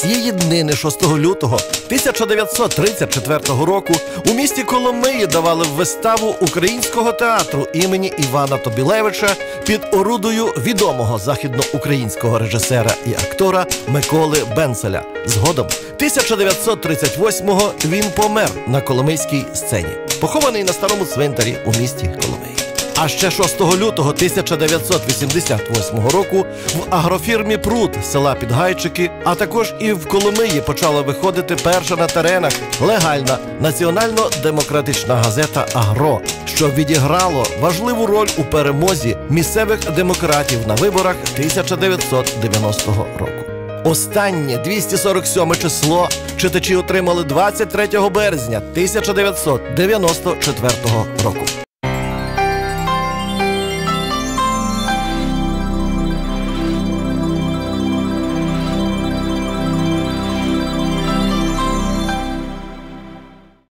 Цієї днини 6 лютого 1934 року у місті Коломиї давали виставу українського театру імені Івана Тобілевича під орудою відомого західноукраїнського режисера і актора Миколи Бенцеля. Згодом 1938-го він помер на Коломийській сцені, похований на старому цвинтарі у місті Коломиї. А ще 6 лютого 1988 року в агрофірмі Пруд села Підгайчики, а також і в Коломиї почала виходити перша на теренах легальна національно-демократична газета Агро, що відіграло важливу роль у перемозі місцевих демократів на виборах 1990 року. Останнє 247 число читачі отримали 23 березня 1994 року.